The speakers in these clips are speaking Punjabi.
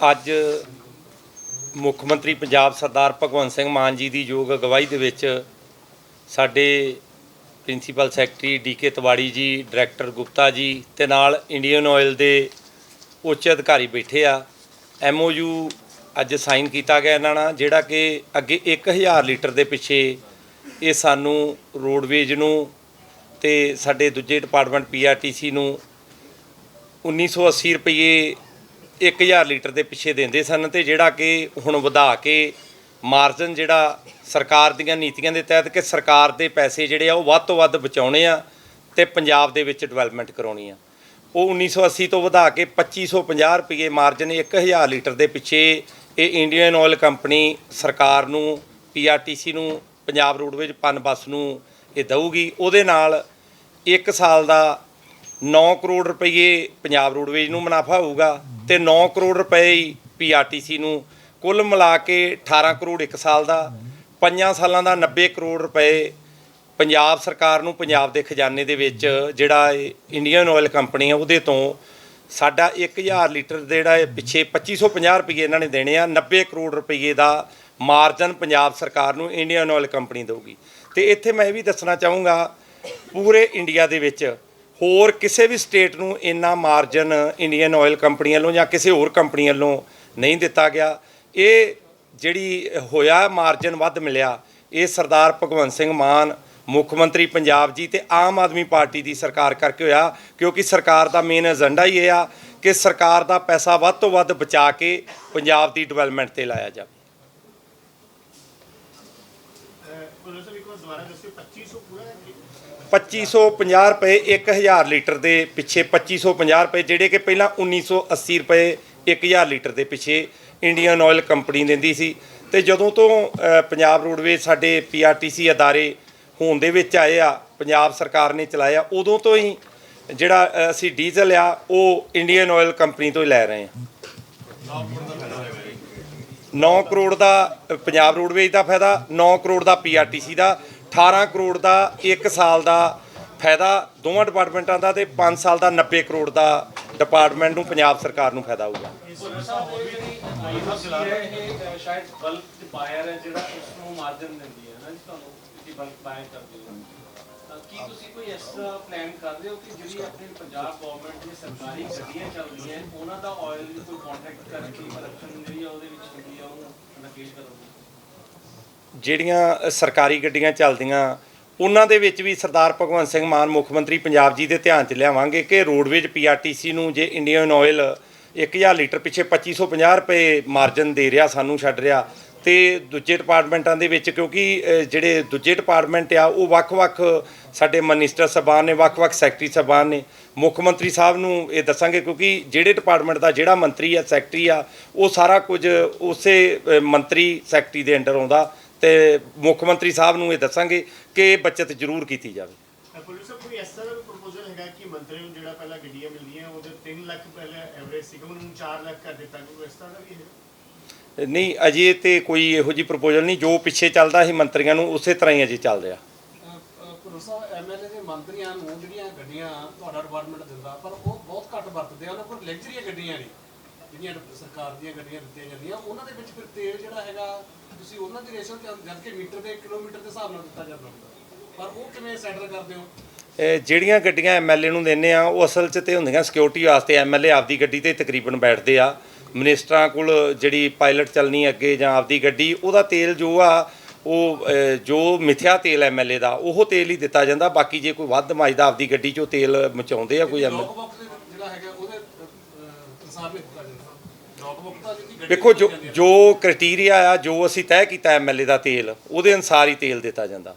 ਅੱਜ ਮੁੱਖ ਮੰਤਰੀ ਪੰਜਾਬ ਸਰਦਾਰ ਭਗਵੰਤ ਸਿੰਘ ਮਾਨ ਜੀ ਦੀ ਯੋਗ ਅਗਵਾਈ ਦੇ ਵਿੱਚ ਸਾਡੇ ਪ੍ਰਿੰਸੀਪਲ ਸੈਕਟਰੀ ਡੀਕੇ ਤਵਾੜੀ ਜੀ, ਡਾਇਰੈਕਟਰ ਗੁਪਤਾ ਜੀ ਤੇ ਨਾਲ ਇੰਡੀਅਨ ਆਇਲ ਦੇ ਉੱਚ ਅਧਿਕਾਰੀ ਬੈਠੇ ਆ। ਐਮਓਯੂ ਅੱਜ ਸਾਈਨ ਕੀਤਾ ਗਿਆ ਇਹਨਾਂ ਨਾਲ, ਜਿਹੜਾ ਕਿ ਅੱਗੇ 1000 ਲੀਟਰ ਦੇ ਪਿੱਛੇ ਇਹ ਸਾਨੂੰ ਰੋਡਵੇਜ ਨੂੰ ਤੇ ਸਾਡੇ ਦੂਜੇ ਡਿਪਾਰਟਮੈਂਟ ਪੀਆਰਟੀਸੀ ਨੂੰ 1980 ਰੁਪਏ 1000 ਲੀਟਰ ਦੇ ਪਿੱਛੇ ਦਿੰਦੇ ਸਨ ਤੇ ਜਿਹੜਾ ਕਿ ਹੁਣ ਵਧਾ ਕੇ ਮਾਰਜਨ ਜਿਹੜਾ ਸਰਕਾਰ ਦੀਆਂ ਨੀਤੀਆਂ ਦੇ ਤਹਿਤ ਕਿ ਸਰਕਾਰ ਦੇ ਪੈਸੇ ਜਿਹੜੇ ਆ ਉਹ ਵੱਧ ਤੋਂ ਵੱਧ ਬਚਾਉਣੇ ਆ ਤੇ ਪੰਜਾਬ ਦੇ ਵਿੱਚ ਡਿਵੈਲਪਮੈਂਟ ਕਰਾਉਣੀ ਆ। ਉਹ 1980 ਤੋਂ ਵਧਾ ਕੇ 2550 ਰੁਪਏ ਮਾਰਜਨ 1000 ਲੀਟਰ ਦੇ ਪਿੱਛੇ ਇਹ ਇੰਡੀਅਨ ਆਇਲ ਕੰਪਨੀ ਸਰਕਾਰ ਨੂੰ ਪੀਆਰਟੀਸੀ ਨੂੰ, ਪੰਜਾਬ ਰੋਡਵੇਜ ਪਨ ਬੱਸ ਨੂੰ ਇਹ ਦਊਗੀ। ਉਹਦੇ ਨਾਲ 1 ਸਾਲ ਦਾ 9 ਕਰੋੜ ਰੁਪਏ ਪੰਜਾਬ ਰੋਡਵੇਜ ਨੂੰ ਮੁਨਾਫਾ ਹੋਊਗਾ। ਤੇ 9 ਕਰੋੜ ਰੁਪਏ ਹੀ ਪੀਆਰਟੀਸੀ ਨੂੰ ਕੁੱਲ ਮਿਲਾ ਕੇ 18 ਕਰੋੜ ਇੱਕ ਸਾਲ ਦਾ, ਪੰਜਾਂ ਸਾਲਾਂ ਦਾ 90 ਕਰੋੜ ਰੁਪਏ ਪੰਜਾਬ ਸਰਕਾਰ ਨੂੰ ਪੰਜਾਬ ਦੇ ਖਜ਼ਾਨੇ ਦੇ ਵਿੱਚ ਜਿਹੜਾ ਇਹ ਇੰਡੀਅਨ ਆਇਲ ਕੰਪਨੀ ਆ, ਉਹਦੇ ਤੋਂ ਸਾਡਾ 1000 ਲੀਟਰ ਜਿਹੜਾ ਇਹ ਪਿੱਛੇ 2550 ਰੁਪਏ ਇਹਨਾਂ ਨੇ ਦੇਣੇ ਆ 90 ਕਰੋੜ ਰੁਪਏ ਦਾ ਮਾਰਜਨ ਪੰਜਾਬ ਸਰਕਾਰ ਨੂੰ ਇੰਡੀਅਨ ਆਇਲ ਕੰਪਨੀ ਦੇਊਗੀ। ਤੇ ਇੱਥੇ ਮੈਂ ਇਹ ਵੀ ਦੱਸਣਾ ਚਾਹੂੰਗਾ, ਪੂਰੇ ਇੰਡੀਆ ਦੇ ਵਿੱਚ ਹੋਰ ਕਿਸੇ ਵੀ ਸਟੇਟ ਨੂੰ ਇੰਨਾ ਮਾਰਜਨ ਇੰਡੀਅਨ ਆਇਲ ਕੰਪਨੀ ਵੱਲੋਂ ਜਾਂ ਕਿਸੇ ਹੋਰ ਕੰਪਨੀ ਵੱਲੋਂ ਨਹੀਂ ਦਿੱਤਾ ਗਿਆ। ਇਹ ਜਿਹੜੀ ਹੋਇਆ ਮਾਰਜਨ ਵੱਧ ਮਿਲਿਆ, ਇਹ ਸਰਦਾਰ ਭਗਵੰਤ ਸਿੰਘ ਮਾਨ, ਮੁੱਖ ਮੰਤਰੀ ਪੰਜਾਬ ਜੀ ਤੇ ਆਮ ਆਦਮੀ ਪਾਰਟੀ ਦੀ ਸਰਕਾਰ ਕਰਕੇ ਹੋਇਆ, ਕਿਉਂਕਿ ਸਰਕਾਰ ਦਾ ਮੇਨ ਏਜੰਡਾ ਹੀ ਇਹ ਆ ਕਿ ਸਰਕਾਰ ਦਾ ਪੈਸਾ ਵੱਧ ਤੋਂ ਵੱਧ ਬਚਾ ਕੇ ਪੰਜਾਬ ਦੀ ਡਿਵੈਲਪਮੈਂਟ ਤੇ ਲਾਇਆ ਜਾਵੇ ਬੋਲੋ ਸਰ ਇੱਕ ਵਾਰ ਦੁਬਾਰਾ ਦੱਸਿਓ 2500 ਪੂਰਾ ਹੈ ਕਿ 2550 ਰੁਪਏ 1000 ਲੀਟਰ ਦੇ ਪਿੱਛੇ 2550 ਰੁਪਏ, ਜਿਹੜੇ ਕਿ ਪਹਿਲਾਂ 1980 ਰੁਪਏ 1000 ਲੀਟਰ ਦੇ ਪਿੱਛੇ ਇੰਡੀਅਨ ਆਇਲ ਕੰਪਨੀ ਦਿੰਦੀ ਸੀ। ਤੇ ਜਦੋਂ ਤੋਂ ਪੰਜਾਬ ਰੋਡਵੇਜ਼ ਸਾਡੇ ਪੀਆਰਟੀਸੀ ਅਦਾਰੇ ਹੋਣ ਦੇ ਵਿੱਚ ਆਏ ਆ, ਪੰਜਾਬ ਸਰਕਾਰ ਨੇ ਚਲਾਇਆ, ਉਦੋਂ ਤੋਂ ਹੀ ਜਿਹੜਾ ਅਸੀਂ ਡੀਜ਼ਲ ਆ, ਉਹ ਇੰਡੀਅਨ ਆਇਲ ਕੰਪਨੀ ਤੋਂ ਹੀ ਲੈ ਰਹੇ ਹਾਂ। 9 ਕਰੋੜ ਦਾ ਪੰਜਾਬ ਰੋਡਵੇਜ਼ ਦਾ ਫਾਇਦਾ 9 ਕਰੋੜ ਦਾ ਪੀਆਰਟੀਸੀ ਦਾ। 18 ਕਰੋੜ ਦਾ 1 ਸਾਲ ਦਾ ਫਾਇਦਾ ਦੋਵਾਂ ਡਿਪਾਰਟਮੈਂਟਾਂ ਦਾ ਤੇ 5 ਸਾਲ ਦਾ 90 ਕਰੋੜ ਦਾ ਡਿਪਾਰਟਮੈਂਟ ਨੂੰ ਪੰਜਾਬ ਸਰਕਾਰ ਨੂੰ ਫਾਇਦਾ ਹੋਊਗਾ। ਕੀ ਤੁਸੀਂ ਕੋਈ ਇਸ ਤਰ੍ਹਾਂ ਪਲਾਨ ਕਰਦੇ ਹੋ ਕਿ ਜਿਹੜੀ ਆਪਣੀ ਪੰਜਾਬ ਗਵਰਨਮੈਂਟ ਦੀ ਸਰਕਾਰੀ ਗੱਡੀਆਂ ਚੱਲਦੀਆਂ ਉਹਨਾਂ ਦਾ ਆਇਲ ਕੋਈ ਕੰਟਰੈਕਟ ਕਰਕੇ ਪ੍ਰੋਡਕਸ਼ਨ ਜਿਹੜੀ ਆ ਉਹਦੇ ਵਿੱਚ ਹੁੰਦੀ ਆ, ਉਹਨੂੰ ਨਕੇਸ਼ ਕਰੋਗੇ? ਜਿਹੜੀਆਂ ਸਰਕਾਰੀ ਗੱਡੀਆਂ ਚੱਲਦੀਆਂ, ਉਹਨਾਂ ਦੇ ਵਿੱਚ ਵੀ ਸਰਦਾਰ ਭਗਵੰਤ ਸਿੰਘ ਮਾਨ ਮੁੱਖ ਮੰਤਰੀ ਪੰਜਾਬ ਜੀ ਦੇ ਧਿਆਨ 'ਚ ਲਿਆਵਾਂਗੇ ਕਿ ਰੋਡਵੇਜ ਪੀਆਰਟੀਸੀ ਨੂੰ ਜੇ ਇੰਡੀਅਨ ਆਇਲ 1000 ਲੀਟਰ ਪਿੱਛੇ 2550 ਰੁਪਏ ਮਾਰਜਨ ਦੇ ਰਿਹਾ, ਸਾਨੂੰ ਛੱਡ ਰਿਹਾ, ਤੇ ਦੂਜੇ ਡਿਪਾਰਟਮੈਂਟਾਂ ਦੇ ਵਿੱਚ ਕਿਉਂਕਿ ਜਿਹੜੇ ਦੂਜੇ ਡਿਪਾਰਟਮੈਂਟ ਆ, ਉਹ ਵੱਖ-ਵੱਖ ਸਾਡੇ ਮਨਿਸਟਰ ਸਾਹਿਬਾਨ ਨੇ ਵੱਖ-ਵੱਖ ਸੈਕਟਰੀ ਸਾਹਿਬਾਨ ਨੇ, ਮੁੱਖ ਮੰਤਰੀ ਸਾਹਿਬ ਨੂੰ ਇਹ ਦੱਸਾਂਗੇ ਕਿਉਂਕਿ ਜਿਹੜੇ ਡਿਪਾਰਟਮੈਂਟ ਦਾ ਜਿਹੜਾ ਮੰਤਰੀ ਆ ਸੈਕਟਰੀ ਆ, ਉਹ ਸਾਰਾ ਕੁਝ ਉਸੇ ਮੰਤਰੀ ਸੈਕਟਰੀ ਦੇ ਅੰਡਰ ਆਉਂਦਾ ਤੇ ਮੁੱਖ ਮੰਤਰੀ ਸਾਹਿਬ ਨੂੰ ਇਹ ਦੱਸਾਂਗੇ ਕਿ ਇਹ ਬੱਚਤ ਜ਼ਰੂਰ ਕੀਤੀ ਜਾਵੇ। ਪੁਲਿਸ ਸਾਹਿਬ ਕੋਈ ਇਸ ਤਰ੍ਹਾਂ ਦਾ ਪ੍ਰਪੋਜ਼ਲ ਹੈਗਾ ਕਿ ਮੰਤਰੀ ਨੂੰ ਜਿਹੜਾ ਪਹਿਲਾਂ ਗੱਡੀਆਂ ਮਿਲਦੀਆਂ ਉਹਦੇ 3 ਲੱਖ ਪਹਿਲਾਂ ਐਵਰੇਜ ਸੀਗਾ ਉਹਨੂੰ 4 ਲੱਖ ਕਰ ਦਿੱਤਾ ਕੋਈ ਇਸ ਤਰ੍ਹਾਂ ਦਾ ਵੀ ਹੈ ਨਹੀਂ ਅਜੇ ਤੇ ਕੋਈ ਇਹੋ ਜੀ ਪ੍ਰਪੋਜ਼ਲ ਨਹੀਂ ਜੋ ਪਿੱਛੇ ਚੱਲਦਾ ਸੀ ਮੰਤਰੀਆਂ ਨੂੰ ਉਸੇ ਤਰ੍ਹਾਂ ਹੀ ਅਜੇ ਚੱਲ ਰਿਹਾ। ਭਰੋਸਾ ਐਮਐਲਏ ਦੇ ਮੰਤਰੀਆਂ ਨੂੰ ਜਿਹੜੀਆਂ ਗੱਡੀਆਂ ਤੁਹਾਡਾ ਡਿਪਾਰਟਮੈਂਟ ਦਿੰਦਾ ਪਰ ਉਹ ਬਹੁਤ ਘੱਟ ਵਰਤਦੇ ਆ ਉਹਨਾਂ ਕੋਲ ਲਗਜ਼ਰੀ ਗੱਡੀਆਂ ਨਹੀਂ ਜਿਹੜੀਆਂ ਸਰਕਾਰ ਦੀਆਂ ਗੱਡੀਆਂ ਦਿੱਤੀਆਂ ਜਾਂਦੀਆਂ ਉਹਨਾਂ ਦੇ ਵਿੱਚ ਫਿਰ ਤੇਲ ਜਿਹੜਾ ਹੈਗਾ ਤੁਸੀਂ ਉਹਨਾਂ ਦੀ ਰੇਸ਼ੋ ਜਦ ਕਿ ਮੀਟਰ ਦੇ ਕਿਲੋਮੀਟਰ ਦੇ ਹਿਸਾਬ ਨਾਲ ਦਿੱਤਾ ਜਾਂਦਾ ਪਰ ਉਹ ਕਿਵੇਂ ਸੈਟਲ ਕਰਦੇ ਹੋ? ਇਹ ਜਿਹੜੀਆਂ ਗੱਡੀਆਂ ਐਮਐਲਏ ਨੂੰ ਦਿੰਦੇ ਆ ਉਹ ਅਸਲ 'ਚ ਤੇ ਹੁੰਦੀਆਂ ਸਿਕਿਉਰਿਟੀ ਵਾਸਤੇ ਐਮਐਲਏ ਆਪਦੀ ਗੱਡੀ ਤੇ ਤਕਰੀਬਨ ਬੈਠਦੇ ਆ। ਮਿਨਿਸਟਰਾਂ ਕੋਲ ਜਿਹੜੀ ਪਾਇਲਟ ਚੱਲਣੀ ਅੱਗੇ ਜਾਂ ਆਪਦੀ ਗੱਡੀ ਉਹਦਾ ਤੇਲ ਜੋ ਆ ਉਹ ਜੋ ਮਿਥਿਆ ਤੇਲ ਐਮਐਲਏ ਦਾ ਉਹ ਤੇਲ ਹੀ ਦਿੱਤਾ ਜਾਂਦਾ। ਬਾਕੀ ਜੇ ਕੋਈ ਵੱਧ ਮਾਜਦਾ ਆਪਦੀ ਗੱਡੀ 'ਚੋਂ ਤੇਲ ਮਚਾਉਂਦੇ ਆ ਕੋਈ ਐਮਐਲਏ ਜਿਹੜਾ ਹੈਗਾ ਉਹਦੇ ਅਨਸਾਰ ਨਹੀਂ ਦਿੱਤਾ ਜਾਂਦਾ ਲੌਗ ਬੁੱਕ ਦਾ ਜਿਹੜੀ ਗੱਡੀ ਵੇਖੋ ਜੋ ਦਿੱਤੀ ਜਾਂਦੀ ਹੈ। ਜੋ ਕ੍ਰਾਈਟੇਰੀਆ ਆ ਜੋ ਅਸੀਂ ਤੈਅ ਕੀਤਾ ਐਮਐਲਏ ਦਾ ਤੇਲ ਉਹਦੇ ਅਨਸਾਰ ਹੀ ਤੇਲ ਦਿੱਤਾ ਜਾਂਦਾ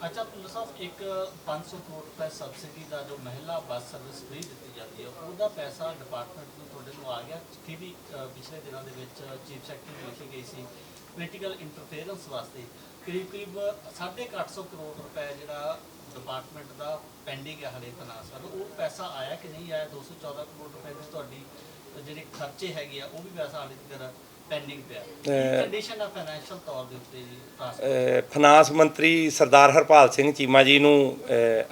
ਅੱਛਾ ਪੁਲਿਸ ਸਾਹਿਬ ਇੱਕ 500 ਕਰੋੜ ਰੁਪਏ ਸਬਸਿਡੀ ਦਾ ਜੋ ਮਹਿਲਾ ਬੱਸ ਸਰਵਿਸ ਫ੍ਰੀ ਦਿੱਤੀ ਜਾਂਦੀ ਹੈ ਉਹਦਾ ਪੈਸਾ ਡਿਪਾਰਟਮੈਂਟ ਨੂੰ ਤੁਹਾਡੇ ਨੂੰ ਆ ਗਿਆ ਕਿ ਵੀ ਅ, ਪਿਛਲੇ ਦਿਨਾਂ ਦੇ ਵਿੱਚ ਚੀਫ ਸੈਕਟਰੀ ਨੇ ਲਿਖੀ ਗਈ ਸੀ ਪੋਲੀਟੀਕਲ ਇੰਟਰਫੇਰੈਂਸ ਵਾਸਤੇ ਕਰੀਬ ਕਰੀਬ 850 ਕਰੋੜ ਰੁਪਏ ਜਿਹੜਾ ਡਿਪਾਰਟਮੈਂਟ ਦਾ ਪੈਂਡਿੰਗ ਹੈ ਹਲੇ ਫਾਈਨਾਂਸ ਵੱਲ ਉਹ ਪੈਸਾ ਆਇਆ ਕਿ ਨਹੀਂ ਆਇਆ 214 ਕਰੋੜ ਰੁਪਏ ਦੀ ਤੁਹਾਡੀ ਜਿਹੜੇ ਖਰਚੇ ਹੈਗੇ ਆ ਉਹ ਵੀ ਪੈਸਾ ਹਾਲੇ ਤੱਕ ਪੈਂਡਿੰਗ ਪਿਆ। ਕੰਡੀਸ਼ਨ ਆ ਫਾਈਨੈਂਸ਼ੀਅਲ ਤੌਰ ਦੇ ਉੱਤੇ ਜੀ ਫਾਈਨਾਂਸ ਮੰਤਰੀ ਸਰਦਾਰ ਹਰਪਾਲ ਸਿੰਘ ਚੀਮਾ ਜੀ ਨੂੰ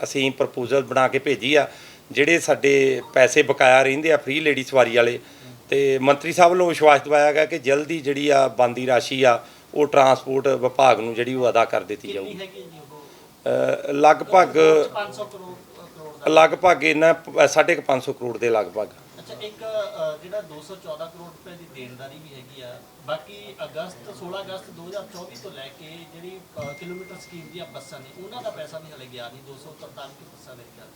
ਅਸੀਂ ਪ੍ਰਪੋਜ਼ਲ ਬਣਾ ਕੇ ਭੇਜੀ ਆ ਜਿਹੜੇ ਸਾਡੇ ਪੈਸੇ ਬਕਾਇਆ ਰਹਿੰਦੇ ਆ ਫ੍ਰੀ ਲੇਡੀ ਸਵਾਰੀ ਵਾਲੇ। ਤੇ ਮੰਤਰੀ ਸਾਹਿਬ ਵੱਲੋਂ ਵਿਸ਼ਵਾਸ ਦਿਵਾਇਆ ਗਿਆ ਕਿ ਜਲਦੀ ਜਿਹੜੀ ਆ ਬੰਦੀ ਰਾਸ਼ੀ ਆ ਉਹ ਟਰਾਂਸਪੋਰਟ ਵਿਭਾਗ ਨੂੰ ਜਿਹੜੀ ਉਹ ਅਦਾ ਕਰ ਦਿੱਤੀ ਜਾਊਗੀ। ਲਗਭਗ 500 ਕਰੋੜ ਲਗਭਗ ਇਹਨਾਂ 550 ਕਰੋੜ ਦੇ ਲਗਭਗ। ਇੱਕ ਜਿਹੜਾ 214 ਕਰੋੜ ਰੁਪਏ ਦੀ ਦੇਣਦਾਰੀ ਵੀ ਹੈਗੀ ਆ, ਬਾਕੀ ਅਗਸਤ 16 ਅਗਸਤ 2024 ਤੋਂ ਲੈ ਕੇ ਜਿਹੜੀ ਕਿਲੋਮੀਟਰ ਸਕੀਮ ਦੀਆਂ ਬੱਸਾਂ ਨੇ, ਉਹਨਾਂ ਦਾ ਪੈਸਾ ਵੀ ਹਲੇ ਗਿਆ ਨਹੀਂ 243 ਬੱਸਾਂ ਮੇਰੇ ਖਿਆਲ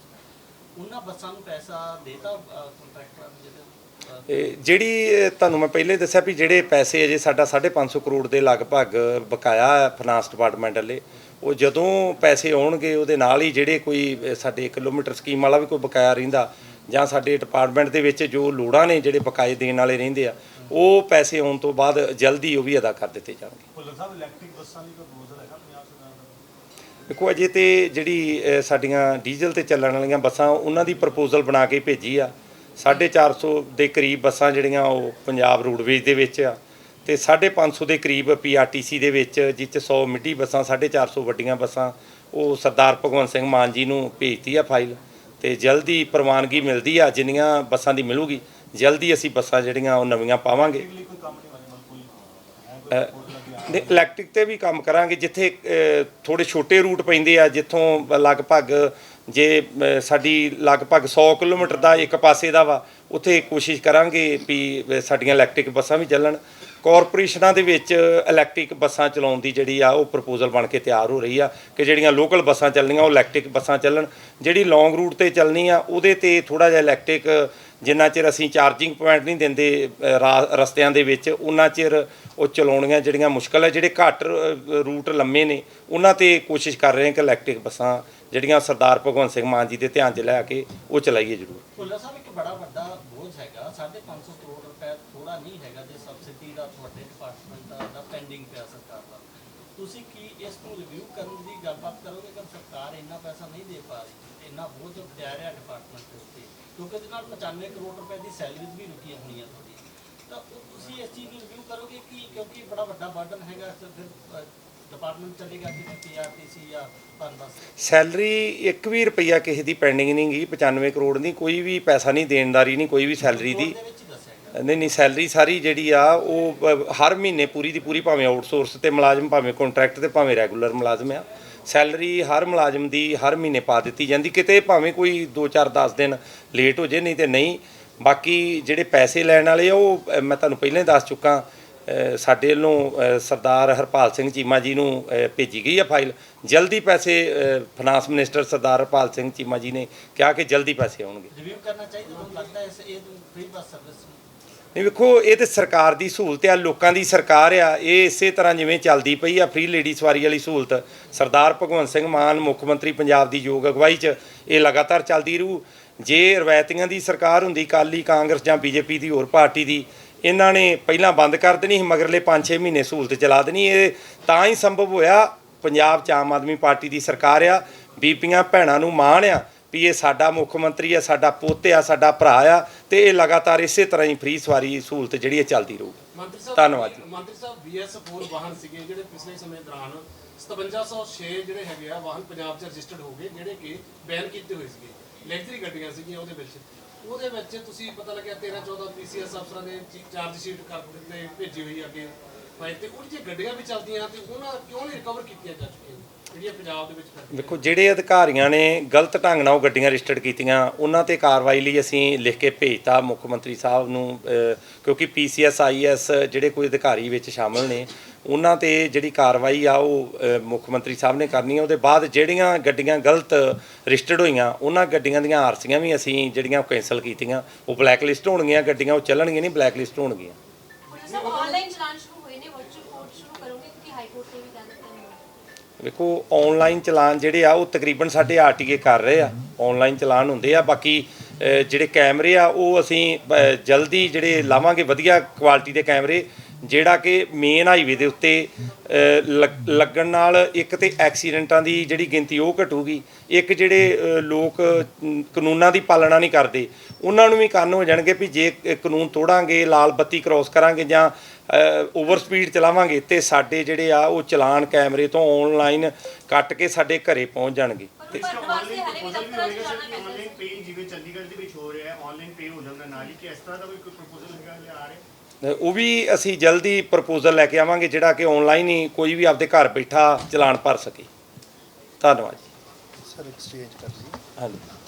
ਉਹਨਾਂ ਬੱਸਾਂ ਨੂੰ ਪੈਸਾ ਦੇਤਾ ਕੰਟਰੈਕਟਰਾਂ ਨੂੰ ਜਿਹੜੇ ਜਿਹੜੀ ਤੁਹਾਨੂੰ ਮੈਂ ਪਹਿਲੇ ਦੱਸਿਆ ਵੀ ਜਿਹੜੇ ਪੈਸੇ ਅਜੇ ਸਾਡਾ 550 ਕਰੋੜ ਦੇ ਲਗਭਗ ਬਕਾਇਆ ਹੈ ਫਾਈਨਾਂਸ ਡਿਪਾਰਟਮੈਂਟ ਵਾਲੇ, ਉਹ ਜਦੋਂ ਪੈਸੇ ਆਉਣਗੇ, ਉਹਦੇ ਨਾਲ ਹੀ ਜਿਹੜੇ ਕੋਈ ਸਾਡੇ ਕਿਲੋਮੀਟਰ ਸਕੀਮ ਵਾਲਾ ਵੀ ਕੋਈ ਬਕਾਇਆ ਰਹਿੰਦਾ ਜਾਂ ਸਾਡੇ ਡਿਪਾਰਟਮੈਂਟ ਦੇ ਵਿੱਚ ਜੋ ਲੋੜਾਂ ਨੇ ਜਿਹੜੇ ਬਕਾਏ ਦੇਣ ਵਾਲੇ ਰਹਿੰਦੇ ਆ ਉਹ ਪੈਸੇ ਆਉਣ ਤੋਂ ਬਾਅਦ ਜਲਦੀ ਉਹ ਵੀ ਅਦਾ ਕਰ ਦਿੱਤੇ ਜਾਣਗੇ। ਭੁੱਲਰ ਸਾਹਿਬ ਇਲੈਕਟ੍ਰਿਕ ਬੱਸਾਂ ਲਈ ਕੋਈ ਪ੍ਰਪੋਜ਼ਲ ਹੈਗਾ ਪੰਜਾਬ ਸਰਕਾਰ ਦਾ? ਦੇਖੋ ਅਜੇ ਤੇ ਜਿਹੜੀ ਸਾਡੀਆਂ ਡੀਜ਼ਲ ਤੇ ਚੱਲਣ ਵਾਲੀਆਂ ਬੱਸਾਂ ਉਹਨਾਂ ਦੀ ਪ੍ਰਪੋਜ਼ਲ ਬਣਾ ਕੇ ਭੇਜੀ ਆ। 450 ਦੇ ਕਰੀਬ ਬੱਸਾਂ ਜਿਹੜੀਆਂ ਉਹ ਪੰਜਾਬ ਰੋਡਵੇਜ਼ ਦੇ ਵਿੱਚ ਆ। ਤੇ 550 ਦੇ ਕਰੀਬ ਪੀਆਰਟੀਸੀ ਦੇ ਵਿੱਚ ਜਿਸ 'ਚ 100 ਮਿੱਡੀ ਬੱਸਾਂ 450 ਵੱਡੀਆਂ ਬੱਸਾਂ ਉਹ ਸਰਦਾਰ ਭਗਵੰਤ ਸਿੰਘ ਮਾਨ ਜੀ ਨੂੰ ਭੇਜਤੀ ਆ ਫਾਈਲ। ਤੇ ਜਲਦੀ ਪ੍ਰਵਾਨਗੀ ਮਿਲਦੀ ਆ ਜਿੰਨੀਆਂ ਬੱਸਾਂ ਦੀ ਮਿਲੂਗੀ ਜਲਦੀ ਅਸੀਂ ਬੱਸਾਂ ਜਿਹੜੀਆਂ ਉਹ ਨਵੀਆਂ ਪਾਵਾਂਗੇ। ਲਈ ਇਲੈਕਟ੍ਰਿਕ ਤੇ ਵੀ ਕੰਮ ਕਰਾਂਗੇ ਜਿੱਥੇ ਅ, ਥੋੜੇ ਛੋਟੇ ਰੂਟ ਪੈਂਦੇ ਆ ਜਿੱਥੋਂ ਲਗਭਗ ਜੇ ਸਾਡੀ ਲਗਭਗ 100 ਕਿਲੋਮੀਟਰ ਦਾ ਇੱਕ ਪਾਸੇ ਦਾ ਵਾ ਉੱਥੇ ਕੋਸ਼ਿਸ਼ ਕਰਾਂਗੇ ਵੀ ਸਾਡੀਆਂ ਇਲੈਕਟ੍ਰਿਕ ਬੱਸਾਂ ਵੀ ਚੱਲਣ। ਕਾਰਪੋਰੇਸ਼ਨਾਂ ਦੇ ਵਿੱਚ ਇਲੈਕਟ੍ਰਿਕ ਬੱਸਾਂ ਚਲਾਉਣ ਦੀ ਜਿਹੜੀ ਆ ਉਹ ਪ੍ਰਪੋਜ਼ਲ ਬਣ ਕੇ ਤਿਆਰ ਹੋ ਰਹੀ ਆ ਕਿ ਜਿਹੜੀਆਂ ਲੋਕਲ ਬੱਸਾਂ ਚੱਲਣੀਆਂ, ਉਹ ਇਲੈਕਟ੍ਰਿਕ ਬੱਸਾਂ ਚੱਲਣ। ਜਿਹੜੀ ਲੌਂਗ ਰੂਟ ਤੇ ਚੱਲਣੀ ਆ, ਉਹਦੇ ਤੇ ਥੋੜਾ ਜਿਹਾ ਇਲੈਕਟ੍ਰਿਕ ਜਿੰਨਾ ਚਿਰ ਅਸੀਂ ਚਾਰਜਿੰਗ ਪੁਆਇੰਟ ਨਹੀਂ ਦਿੰਦੇ ਰਾ- ਰਸਤਿਆਂ ਦੇ ਵਿੱਚ, ਉਹਨਾਂ ਚਿਰ ਉਹ ਚਲਾਉਣੀਆਂ ਜਿਹੜੀਆਂ ਮੁਸ਼ਕਲ ਹੈ ਜਿਹੜੇ ਘੱਟ ਰੂਟ ਲੰਮੇ ਨੇ, ਉਹਨਾਂ ਤੇ ਕੋਸ਼ਿਸ਼ ਕਰ ਰਹੇ ਹਾਂ ਕਿ ਇਲੈਕਟ੍ਰਿਕ ਬੱਸਾਂ ਜਿਹੜੀਆਂ ਸਰਦਾਰ ਭਗਵੰਤ ਸਿੰਘ ਮਾਨ ਜੀ ਦੇ ਧਿਆਨ 'ਚ ਲੈ ਕੇ ਉਹ ਚਲਾਈਏ ਜ਼ਰੂਰ। ਭੁੱਲਰ ਸਾਹਿਬ, ਇੱਕ ਬੜਾ ਵੱਡਾ 550 ਕਰੋੜ ਰੁਪਏ ਥੋੜਾ ਨਹੀਂ ਹੈਗਾ ਜੇ ਸਬਸਿਡੀ ਦਾ ਤੁਹਾਡੇ ਡਿਪਾਰਟਮੈਂਟ ਦਾ ਪੈਂਡਿੰਗ ਪਿਆ ਸਰਕਾਰ ਦਾ। ਤੁਸੀਂ ਕੀ ਇਸ ਨੂੰ ਰਿਵਿਊ ਕਰਨ ਦੀ ਗੱਲਬਾਤ ਕਰੋਗੇ ਕਿ ਸਰਕਾਰ ਇੰਨਾ ਪੈਸਾ ਨਹੀਂ ਦੇ ਪਾ ਰਹੀ? ਇੰਨਾ ਬੋਝ ਪੈ ਰਿਹਾ ਡਿਪਾਰਟਮੈਂਟ ਦੇ ਉੱਤੇ। ਕਿਉਂਕਿ ਇਹਦੇ ਨਾਲ 95 ਕਰੋੜ ਰੁਪਏ ਦੀ ਸੈਲਰੀਜ਼ ਵੀ ਰੁਕੀਆਂ ਹੋਈਆਂ ਤੁਹਾਡੀ ਤਾਂ ਉਹ ਤੁਸੀਂ ਇਸ ਚੀਜ਼ ਨੂੰ ਰਿਵਿਊ ਕਰੋਗੇ ਕਿ ਕਿਉਂਕਿ ਬੜਾ ਵੱਡਾ ਬਰਡਨ ਹੈਗਾ ਫਿਰ ਡਿਪਾਰਟਮੈਂਟ ਚੱਲੇਗਾ ਕਿ ਪੀਆਰਟੀਸੀ ਜਾਂ ਪਨਬਸ ਸੈਲਰੀ ਇੱਕ ਵੀ ਰੁਪਈਆ ਕਿਸੇ ਦੀ ਪੈਂਡਿੰਗ ਨਹੀਂ ਗਈ 95 ਕਰੋੜ ਦੀ ਕੋਈ ਵੀ ਪੈਸਾ ਨਹੀਂ ਦੇਣਦਾਰੀ ਨਹੀਂ ਕੋਈ ਵੀ ਸੈਲਰੀ ਦੀ। ਨਹੀਂ ਨਹੀਂ ਸੈਲਰੀ ਸਾਰੀ ਜਿਹੜੀ ਆ ਉਹ ਹਰ ਮਹੀਨੇ ਪੂਰੀ ਦੀ ਪੂਰੀ ਭਾਵੇਂ ਆਊਟਸੋਰਸ ਤੇ ਮੁਲਾਜ਼ਮ ਭਾਵੇਂ ਕੰਟਰੈਕਟ ਤੇ ਭਾਵੇਂ ਰੈਗੂਲਰ ਮੁਲਾਜ਼ਮ ਆ। ਸੈਲਰੀ ਹਰ ਮੁਲਾਜ਼ਮ ਦੀ ਹਰ ਮਹੀਨੇ ਪਾ ਦਿੱਤੀ ਜਾਂਦੀ ਕਿਤੇ ਭਾਵੇਂ ਕੋਈ 2-4 10 ਦਿਨ ਲੇਟ ਹੋ ਜੇ ਨਹੀਂ ਤੇ ਨਹੀਂ। ਬਾਕੀ ਜਿਹੜੇ ਪੈਸੇ ਲੈਣ ਵਾਲੇ ਆ ਉਹ ਮੈਂ ਤੁਹਾਨੂੰ ਪਹਿਲਾਂ ਹੀ ਦੱਸ ਚੁੱਕਾ ਸਾਡੇ ਵੱਲੋਂ ਸਰਦਾਰ ਹਰਪਾਲ ਸਿੰਘ ਚੀਮਾ ਜੀ ਨੂੰ ਭੇਜੀ ਗਈ ਆ ਫਾਈਲ। ਜਲਦੀ ਪੈਸੇ ਫਾਈਨਾਂਸ ਮਿਨਿਸਟਰ ਸਰਦਾਰ ਹਰਪਾਲ ਸਿੰਘ ਚੀਮਾ ਜੀ ਨੇ ਕਿਹਾ ਕਿ ਜਲਦੀ ਪੈਸੇ ਆਉਣਗੇ। ਰਿਵਿਊ ਕਰਨਾ ਚਾਹੀਦਾ ਤੁਹਾਨੂੰ ਲੱਗਦਾ ਹੈ ਇਸ ਇਹ ਫ੍ਰੀ ਬੱਸ ਸਰਵਿਸ ਨੂੰ? ਨਹੀਂ ਵੇਖੋ ਇਹ ਤੇ ਸਰਕਾਰ ਦੀ ਸਹੂਲਤ ਆ ਲੋਕਾਂ ਦੀ ਸਰਕਾਰ ਆ ਇਹ ਇਸੇ ਤਰ੍ਹਾਂ ਜਿਵੇਂ ਚੱਲਦੀ ਪਈ ਆ ਫ੍ਰੀ ਲੇਡੀ ਸਵਾਰੀ ਵਾਲੀ ਸਹੂਲਤ। ਸਰਦਾਰ ਭਗਵੰਤ ਸਿੰਘ ਮਾਨ ਮੁੱਖ ਮੰਤਰੀ ਪੰਜਾਬ ਦੀ ਯੋਗ ਅਗਵਾਈ 'ਚ ਇਹ ਲਗਾਤਾਰ ਚੱਲਦੀ ਰਹੂ। ਜੇ ਰਵਾਇਤੀਆਂ ਦੀ ਸਰਕਾਰ ਹੁੰਦੀ ਕਾਲੀ ਕਾਂਗਰਸ ਜਾਂ ਬੀਜੇਪੀ ਦੀ ਹੋਰ ਪਾਰਟੀ ਦੀ ਇਹਨਾਂ ਨੇ ਪਹਿਲਾਂ ਬੰਦ ਕਰ ਦੇਣੀ ਸੀ ਮਗਰਲੇ 5-6 ਮਹੀਨੇ ਸਹੂਲਤ ਚਲਾ ਦੇਣੀ ਇਹ ਤਾਂ ਹੀ ਸੰਭਵ ਹੋਇਆ ਪੰਜਾਬ 'ਚ ਆਮ ਆਦਮੀ ਪਾਰਟੀ ਦੀ ਸਰਕਾਰ ਆ ਬੀਬੀਆਂ ਭੈਣਾਂ ਨੂੰ ਮਾਣ ਆ ਵੀ ਇਹ ਸਾਡਾ ਮੁੱਖ ਮੰਤਰੀ ਆ ਸਾਡਾ ਪੁੱਤ ਆ ਸਾਡਾ ਭਰਾ ਆ ਤੇ ਇਹ ਲਗਾਤਾਰ ਇਸੇ ਤਰ੍ਹਾਂ ਹੀ ਫ੍ਰੀ ਸਵਾਰੀ ਸਹੂਲਤ ਜਿਹੜੀ ਹੈ ਚੱਲਦੀ ਰਹੂਗੀ। ਧੰਨਵਾਦ। ਮੰਤਰੀ ਸਾਹਿਬ BS4 ਵਾਹਨ ਸੀਗੇ ਜਿਹੜੇ ਪਿਛਲੇ ਸਮੇਂ ਦੌਰਾਨ 5706 ਜਿਹੜੇ ਹੈਗੇ ਆ ਵਾਹਨ ਪੰਜਾਬ 'ਚ ਰਜਿਸਟਰਡ ਹੋ ਗਏ ਜਿਹੜੇ ਕਿ ਬੈਨ ਕੀਤੇ ਹੋਏ ਸੀਗੇ ਲੈਗਜ਼ਰੀ ਗੱਡੀਆਂ ਸੀਗੀਆਂ ਉਹਦੇ ਵਿੱਚ। ਉਹਦੇ ਵਿੱਚ ਤੁਸੀਂ ਪਤਾ ਲੱਗਿਆ 13 14 ਪੀਸੀਐਸ ਅਫਸਰਾਂ ਨੇ ਚਾਰਜ ਸ਼ੀਟ ਕਰ ਦਿੱਤੇ, ਭੇਜੀ ਹੋਈ ਅੱਗੇ ਫਾਈਲ ਤੇ। ਉਹ ਜੇ ਗੱਡੀਆਂ ਵੀ ਚੱਲਦੀਆਂ ਤੇ ਉਹਨਾਂ ਕਿਉਂ ਨਹੀਂ ਰਿਕਵਰ ਕੀਤੀਆਂ ਜਾ ਚੁੱਕੀਆਂ? ਜਿਹੜੀਆਂ ਪੰਜਾਬ ਦੇ ਵਿੱਚ ਫਿਰਦੀਆਂ ਵੇਖੋ ਜਿਹੜੇ ਅਧਿਕਾਰੀਆਂ ਨੇ ਗਲਤ ਢੰਗ ਨਾਲ ਉਹ ਗੱਡੀਆਂ ਰਜਿਸਟਰਡ ਕੀਤੀਆਂ ਉਹਨਾਂ ਤੇ ਕਾਰਵਾਈ ਲਈ ਅਸੀਂ ਲਿਖ ਕੇ ਭੇਜਤਾ ਮੁੱਖ ਮੰਤਰੀ ਸਾਹਿਬ ਨੂੰ ਕਿਉਂਕਿ ਪੀਸੀਐਸ ਆਈਐਸ ਜਿਹੜੇ ਕੋਈ ਅਧਿਕਾਰੀ ਵਿੱਚ ਸ਼ਾਮਲ ਨੇ ਉਹਨਾਂ ਤੇ ਜਿਹੜੀ ਕਾਰਵਾਈ ਆ ਉਹ ਮੁੱਖ ਮੰਤਰੀ ਸਾਹਿਬ ਨੇ ਕਰਨੀ ਹੈ ਉਹਦੇ ਬਾਅਦ ਜਿਹੜੀਆਂ ਗੱਡੀਆਂ ਗਲਤ ਰਜਿਸਟਰਡ ਹੋਈਆਂ ਉਹਨਾਂ ਗੱਡੀਆਂ ਦੀਆਂ ਆਰਸੀਆਂ ਵੀ ਅਸੀਂ ਜਿਹੜੀਆਂ ਕੈਂਸਲ ਕੀਤੀਆਂ। ਉਹ ਬਲੈਕ ਲਿਸਟ ਹੋਣਗੀਆਂ ਗੱਡੀਆਂ ਉਹ ਚੱਲਣਗੀਆਂ ਨਹੀਂ ਬਲੈਕ ਲਿਸਟ ਹੋਣਗੀਆਂ ਵੇਖੋ ਆਨਲਾਈਨ ਚਲਾਨ ਜਿਹੜੇ ਆ ਉਹ ਤਕਰੀਬਨ ਸਾਡੇ ਆਰਟੀਏ ਕਰ ਰਹੇ ਆ। ਆਨਲਾਈਨ ਚਲਾਨ ਹੁੰਦੇ ਆ ਬਾਕੀ ਜਿਹੜੇ ਕੈਮਰੇ ਆ ਉਹ ਅਸੀਂ ਜਲਦੀ ਜਿਹੜੇ ਲਾਵਾਂਗੇ ਵਧੀਆ ਕੁਆਲਿਟੀ ਦੇ ਕੈਮਰੇ ਜਿਹੜਾ ਕਿ ਮੇਨ ਹਾਈਵੇ ਦੇ ਉੱਤੇ ਅ, ਲੱਗਣ ਨਾਲ ਇੱਕ ਤੇ ਐਕਸੀਡੈਂਟਾਂ ਦੀ ਜਿਹੜੀ ਗਿਣਤੀ ਉਹ ਘਟੂਗੀ। ਇੱਕ ਜਿਹੜੇ ਲੋਕ ਕਾਨੂੰਨਾਂ ਦੀ ਪਾਲਣਾ ਨਹੀਂ ਕਰਦੇ ਉਹਨਾਂ ਨੂੰ ਵੀ ਕੰਨ ਹੋ ਜਾਣਗੇ ਵੀ ਜੇ ਕਾਨੂੰਨ ਤੋੜਾਂਗੇ ਲਾਲ ਬੱਤੀ ਕ੍ਰਾਸ ਕਰਾਂਗੇ ਜਾਂ ਓਵਰ ਸਪੀਡ ਚਲਾਵਾਂਗੇ ਤੇ ਸਾਡੇ ਜਿਹੜੇ ਆ ਉਹ ਚਲਾਨ ਕੈਮਰੇ ਤੋਂ ਆਨਲਾਈਨ ਕੱਟ ਕੇ ਸਾਡੇ ਘਰੇ ਪਹੁੰਚ ਜਾਣਗੇ। ਪਰ ਭਰਨ ਵਾਸਤੇ ਆਨਲਾਈਨ ਹਲੇ ਵੀ ਪ੍ਰਪੋਜ਼ਲ ਵੀ ਦਫ਼ਤਰਾਂ 'ਚ ਹੋਏਗਾ ਜਾਣਾ ਸਰ ਪੈਂਦਾ ਆਨਲਾਈਨ ਪੇ ਜਿਵੇਂ ਚੰਡੀਗੜ੍ਹ ਦੇ ਵਿੱਚ ਹੋ ਰਿਹਾ ਹੈ ਆਨਲਾਈਨ ਪੇ ਹੋ ਜਾਂਦਾ ਨਾਲ ਹੀ ਕਿ ਇਸ ਤਰ੍ਹਾਂ ਦਾ ਕੋਈ ਪ੍ਰਪੋਜ਼ਲ ਹੈਗਾ ਤੇ ਉਹ ਵੀ ਅਸੀਂ ਜਲਦੀ ਪ੍ਰਪੋਜ਼ਲ ਲੈ ਕੇ ਆਵਾਂਗੇ ਜਿਹੜਾ ਕਿ ਆਨਲਾਈਨ ਹੀ ਕੋਈ ਵੀ ਆਪਦੇ ਘਰ ਬੈਠਾ ਚਲਾਨ ਭਰ ਸਕੇ। ਧੰਨਵਾਦ ਜੀ। ਸਰ ਐਕਸਚੇਂਜ ਕਰ ਜੀ ਹਾਂਜੀ।